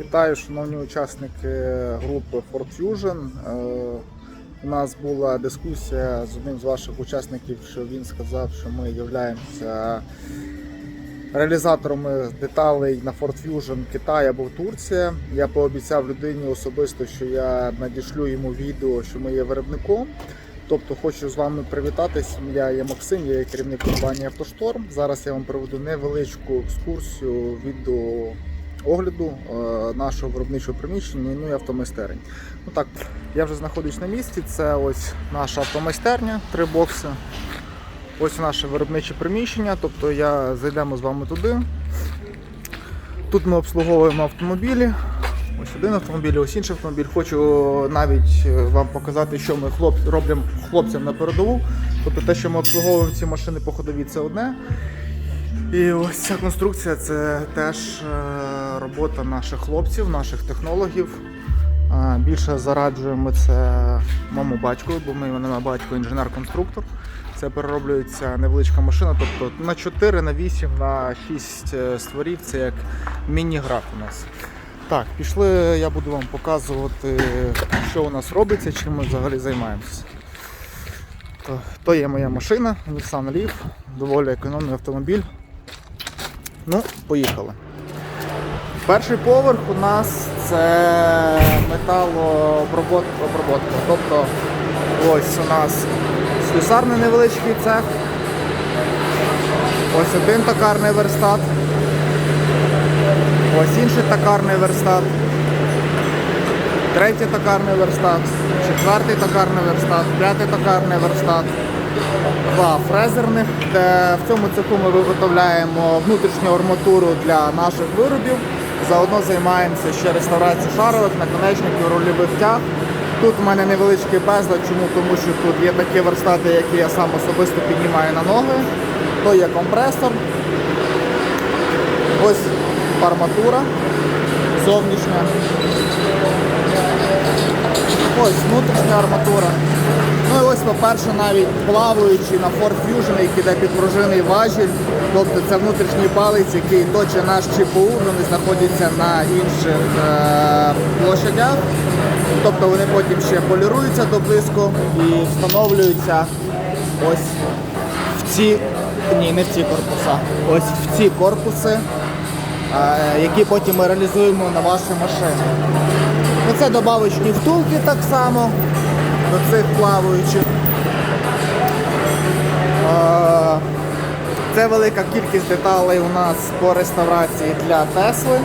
Вітаю, шановні учасники групи Ford Fusion. Е, У нас була дискусія з одним з ваших учасників, що він сказав, що ми являємося реалізаторами деталей на Ford Fusion Китай або Турція. Я пообіцяв людині особисто, що я надішлю йому відео, що ми є виробником. Тобто хочу з вами привітатись. Я є Максим, я є керівник компанії Автошторм. Зараз я вам проведу невеличку екскурсію відео огляду е, нашого виробничого приміщення, ну і автомайстерень. Ну так, я вже знаходжусь на місці. Це ось наша автомайстерня, три бокси. Ось наше виробниче приміщення. Тобто я зайдемо з вами туди. Тут ми обслуговуємо автомобілі. Ось один автомобіль, ось інший автомобіль. Хочу навіть е, вам показати, що ми хлоп... робимо хлопцям на передову. Тобто те, що ми обслуговуємо ці машини по ходові, це одне. І ось ця конструкція це теж е, робота наших хлопців, наших технологів. Е, Більше зараджуємо це моєму батьку, бо ми мене батько інженер-конструктор. Це перероблюється невеличка машина, тобто на 4, на 8, на 6 е, створів це як міні-граф у нас. Так, пішли, я буду вам показувати, що у нас робиться, чим ми взагалі займаємося. То, то є моя машина, Nissan Leaf, доволі економний автомобіль. Ну, поїхали. Перший поверх у нас це оброботка. Тобто ось у нас слюсарний невеличкий цех. Ось один токарний верстат. Ось інший токарний верстат. Третій токарний верстат, четвертий токарний верстат, п'ятий токарний верстат, два фрезерних, де в цьому цеху ми виготовляємо внутрішню арматуру для наших виробів. Заодно займаємося ще реставрацією шарових, наконечників, рульових тяг. Тут в мене невеличкий безлад, чому? Тому що тут є такі верстати, які я сам особисто піднімаю на ноги. То є компресор. Ось арматура зовнішня. Ось внутрішня арматура. Ну і ось, по-перше, навіть плаваючий на Ford Fusion, який йде підпружинний важіль. Тобто це внутрішній палець, який точить наш ЧПУ, вони знаходяться на інших е- площадях. Тобто вони потім ще поліруються до близько і встановлюються ось в ці, ні, не в ці корпуса, ось в ці корпуси, е- які потім ми реалізуємо на ваші машини. Оце добавочні втулки так само до цих плаваючих. Це велика кількість деталей у нас по реставрації для Тесли.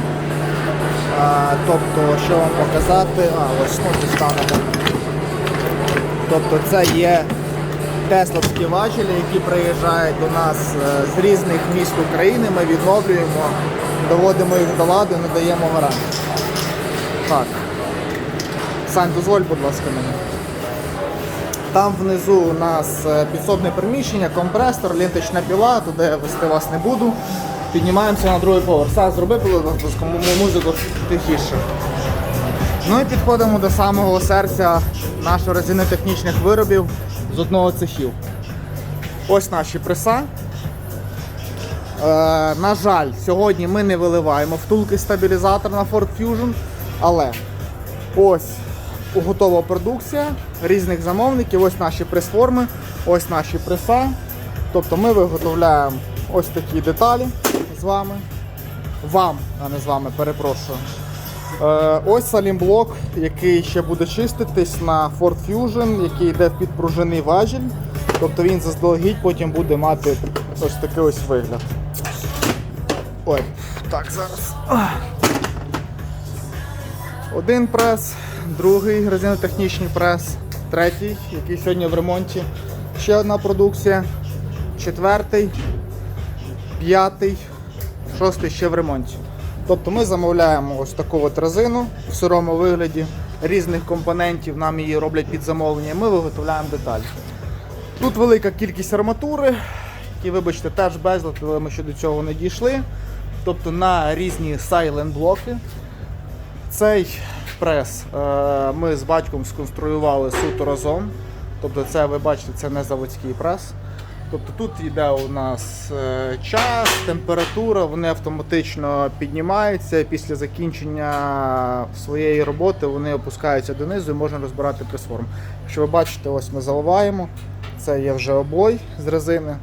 Тобто, що вам показати, а ось ну, дістанемо. Тобто це є тесловські важелі, які приїжджають до нас е, з різних міст України. Ми відновлюємо, доводимо їх до ладу, надаємо гарантію. Так. Сань, дозволь, будь ласка, мені. Там внизу у нас е, підсобне приміщення, компресор, ленточна піла, туди я вести вас не буду. Піднімаємося на другий поверх. Саш, зроби, музику тихіше. Ну і підходимо до самого серця наших резинотехнічних виробів з одного цехів. Ось наші преса. Е, на жаль, сьогодні ми не виливаємо втулки стабілізатор на Ford Fusion, але ось готова продукція різних замовників, ось наші прес-форми, ось наші преса. Тобто ми виготовляємо ось такі деталі з вами. Вам, а не з вами, перепрошую. Е, ось салімблок, який ще буде чиститись на Ford Fusion, який йде в підпружинний важіль. Тобто він заздалегідь потім буде мати ось такий ось вигляд. Ой, так, зараз. Один прес, другий резинотехнічний прес, третій, який сьогодні в ремонті. Ще одна продукція, четвертий, п'ятий, шостий ще в ремонті. Тобто ми замовляємо ось таку от резину в сирому вигляді різних компонентів, нам її роблять під замовлення, і ми виготовляємо деталі. Тут велика кількість арматури, які, вибачте, теж безлад, але ми ще до цього не дійшли. Тобто на різні сайлент блоки. Цей прес е, ми з батьком сконструювали суто разом. Тобто це, ви бачите, це не заводський прес. Тобто тут йде у нас е, час, температура, вони автоматично піднімаються. Після закінчення своєї роботи вони опускаються донизу і можна розбирати пресформ. Якщо ви бачите, ось ми заливаємо. Це є вже облой з резини.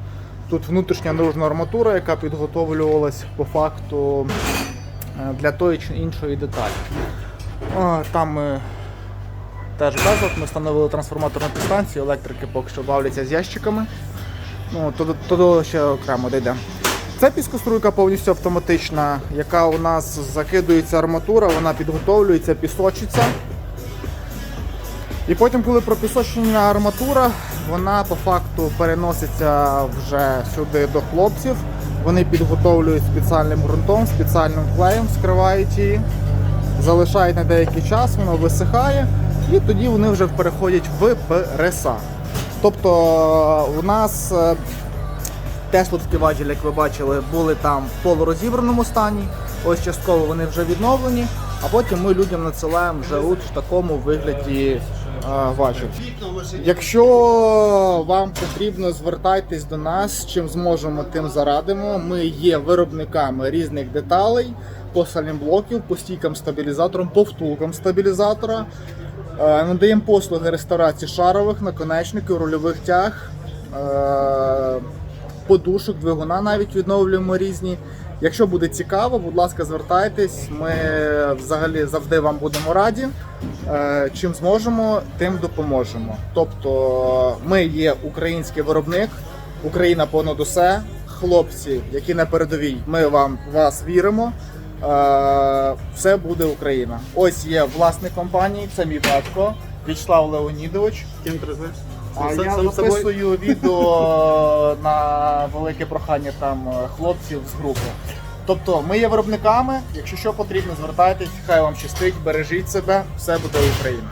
Тут внутрішня наружна арматура, яка підготовлювалась по факту е, для тої чи іншої деталі. Там ми теж безлад, ми встановили трансформаторну підстанцію, електрики поки що бавляться з ящиками. Ну, то, то ще окремо дійде. Це піскоструйка повністю автоматична, яка у нас закидується арматура, вона підготовлюється, пісочиться. І потім, коли пропісочена арматура, вона по факту переноситься вже сюди до хлопців. Вони підготовлюють спеціальним ґрунтом, спеціальним клеєм, скривають її, залишають на деякий час, воно висихає, і тоді вони вже переходять в преса. Тобто у нас е, Тесловські важелі, як ви бачили, були там в полурозібраному стані. Ось частково вони вже відновлені, а потім ми людям надсилаємо вже в такому вигляді е, важель. Якщо вам потрібно, звертайтесь до нас, чим зможемо, тим зарадимо. Ми є виробниками різних деталей, по салімблоків, по стійкам стабілізаторам, по втулкам стабілізатора. Е, Надаємо послуги реставрації шарових, наконечників, рульових тяг, е, подушок, двигуна навіть відновлюємо різні. Якщо буде цікаво, будь ласка, звертайтесь. Ми взагалі завжди вам будемо раді. Е, Чим зможемо, тим допоможемо. Тобто, ми є український виробник, Україна понад усе. Хлопці, які на передовій, ми вам вас віримо. Е, Все буде Україна. Ось є власник компанії, це мій батько Вячеслав Леонідович. Ким призвеш? А я записую відео на велике прохання там е, хлопців з групи. Тобто ми є виробниками. Якщо що потрібно, звертайтесь, хай вам щастить, бережіть себе, все буде Україна.